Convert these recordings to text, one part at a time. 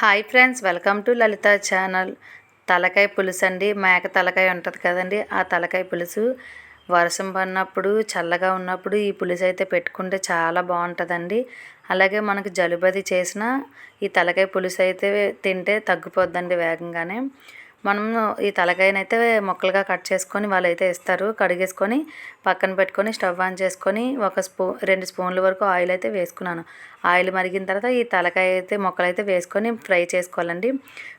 Hi friends welcome to Lalitha channel. తలకాయ పులుసు అండి. మేక తలకాయ ఉంటుంది కదండి ఆ తలకాయ పులుసు వర్షం పడినప్పుడు చల్లగా ఉన్నప్పుడు ఈ పులుసు అయితే పెట్టుకుంటే చాలా బాగుంటుందండి. అలాగే మనకు జలుబది చేసిన ఈ తలకాయ పులుసు అయితే తింటే తగ్గిపోద్దండి వేగంగానే. మనం ఈ తలకాయనైతే ముక్కలుగా కట్ చేసుకొని వాళ్ళైతే ఇస్తారు. కడిగేసుకొని పక్కన పెట్టుకొని స్టవ్ ఆన్ చేసుకొని ఒక స్పూ రెండు స్పూన్ల వరకు ఆయిల్ అయితే వేసుకున్నాను. ఆయిల్ మరిగిన తర్వాత ఈ తలకాయ అయితే ముక్కలైతే వేసుకొని ఫ్రై చేసుకోవాలండి.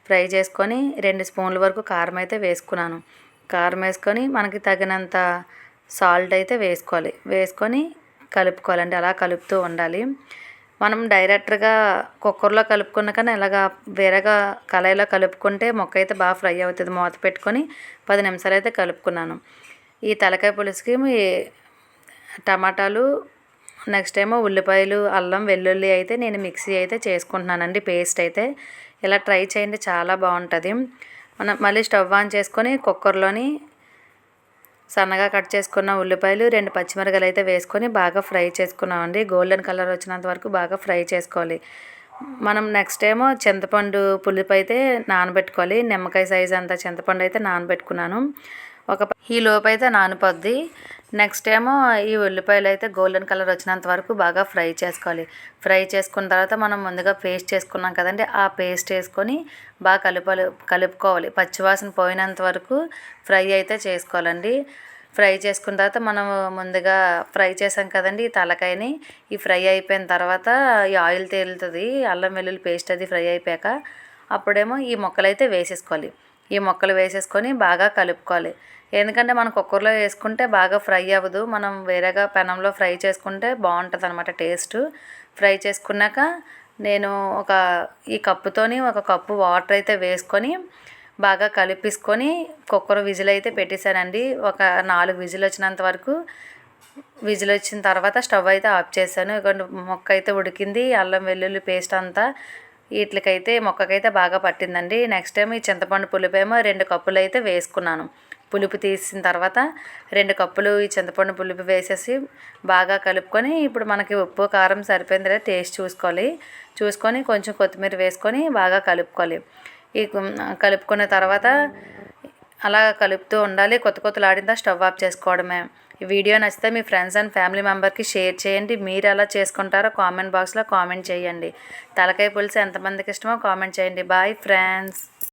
ఫ్రై చేసుకొని రెండు స్పూన్ల వరకు కారం అయితే వేసుకున్నాను. కారం వేసుకొని మనకి తగినంత సాల్ట్ అయితే వేసుకోవాలి. వేసుకొని కలుపుకోవాలండి. అలా కలుపుతూ ఉండాలి. మనం డైరెక్ట్గా కుక్కర్లో కలుపుకున్న కన్నా ఇలాగా వేరేగా కళాయిలో కలుపుకుంటే మొక్క అయితే బాగా ఫ్రై అవుతుంది. మూత పెట్టుకొని పది నిమిషాలు అయితే కలుపుకున్నాను. ఈ తలకాయ పులుసుకి టమాటాలు నెక్స్ట్ ఏమో ఉల్లిపాయలు అల్లం వెల్లుల్లి అయితే నేను మిక్సీ అయితే చేసుకుంటున్నానండి. పేస్ట్ అయితే ఇలా ట్రై చేయండి చాలా బాగుంటుంది. మనం మళ్ళీ స్టవ్ ఆన్ చేసుకొని కుక్కర్లోని సన్నగా కట్ చేసుకున్న ఉల్లిపాయలు రెండు పచ్చిమిరకాయలు అయితే వేసుకొని బాగా ఫ్రై చేసుకున్నామండి. గోల్డెన్ కలర్ వచ్చినంత వరకు బాగా ఫ్రై చేసుకోవాలి. మనం నెక్స్ట్ ఏమో చింతపండు పులుపు అయితే నానబెట్టుకోవాలి. నిమ్మకాయ సైజ్ అంత చింతపండు అయితే నానబెట్టుకున్నాను. ఒక ఈ లోపు అయితే నానిపోద్ది. నెక్స్ట్ ఏమో ఈ ఉల్లిపాయలు అయితే గోల్డెన్ కలర్ వచ్చినంత వరకు బాగా ఫ్రై చేసుకోవాలి. ఫ్రై చేసుకున్న తర్వాత మనం ముందుగా పేస్ట్ చేసుకున్నాం కదండి ఆ పేస్ట్ వేసుకొని బాగా కలుపాలి కలుపుకోవాలి. పచ్చివాసన పోయినంత వరకు ఫ్రై అయితే చేసుకోవాలండి. ఫ్రై చేసుకున్న తర్వాత మనం ముందుగా ఫ్రై చేసాం కదండి ఈ తలకాయని. ఈ ఫ్రై అయిపోయిన తర్వాత ఈ ఆయిల్ తేలుతుంది అల్లం వెల్లుల్లి పేస్ట్ అది ఫ్రై అయిపోయాక అప్పుడేమో ఈ మొక్కలైతే అయితే వేసేసుకోవాలి. ఈ మొక్కలు వేసేసుకొని బాగా కలుపుకోవాలి. ఎందుకంటే మనం కుక్కర్లో వేసుకుంటే బాగా ఫ్రై అవ్వదు. మనం వేరేగా పెనంలో ఫ్రై చేసుకుంటే బాగుంటుంది అనమాట టేస్ట్. ఫ్రై చేసుకున్నాక నేను ఒక ఈ కప్పుతోని ఒక కప్పు వాటర్ అయితే వేసుకొని బాగా కలిపేసుకొని కుక్కర్ విజిల్ అయితే పెట్టేశానండి. ఒక నాలుగు విజిల్ వచ్చినంత వరకు విజిల్ వచ్చిన తర్వాత స్టవ్ అయితే ఆఫ్ చేశాను. ఇక మొక్క అయితే ఉడికింది. అల్లం వెల్లుల్లి పేస్ట్ అంతా వీటికైతే మొక్కకైతే బాగా పట్టిందండి. నెక్స్ట్ టైం ఈ చింతపండు పులిపేమో రెండు కప్పులు అయితే వేసుకున్నాను. పులుపు తీసిన తర్వాత రెండు కప్పులు ఈ చింతపండు పులుపు వేసేసి బాగా కలుపుకొని ఇప్పుడు మనకి ఉప్పు కారం సరిపోయింది టేస్ట్ చూసుకోవాలి. చూసుకొని కొంచెం కొత్తిమీర వేసుకొని బాగా కలుపుకోవాలి. ఈ కలుపుకున్న తర్వాత అలా కలుపుతూ ఉండాలి. కొత్త కొత్తలాడిందా స్టవ్ ఆఫ్ చేసుకోవడమే. ఈ వీడియో నచ్చితే మీ ఫ్రెండ్స్ అండ్ ఫ్యామిలీ మెంబర్కి షేర్ చేయండి. మీరు ఎలా చేసుకుంటారో కామెంట్ బాక్స్లో కామెంట్ చేయండి. తలకాయ పులుసు ఎంతమందికి ఇష్టమో కామెంట్ చేయండి. Bye friends.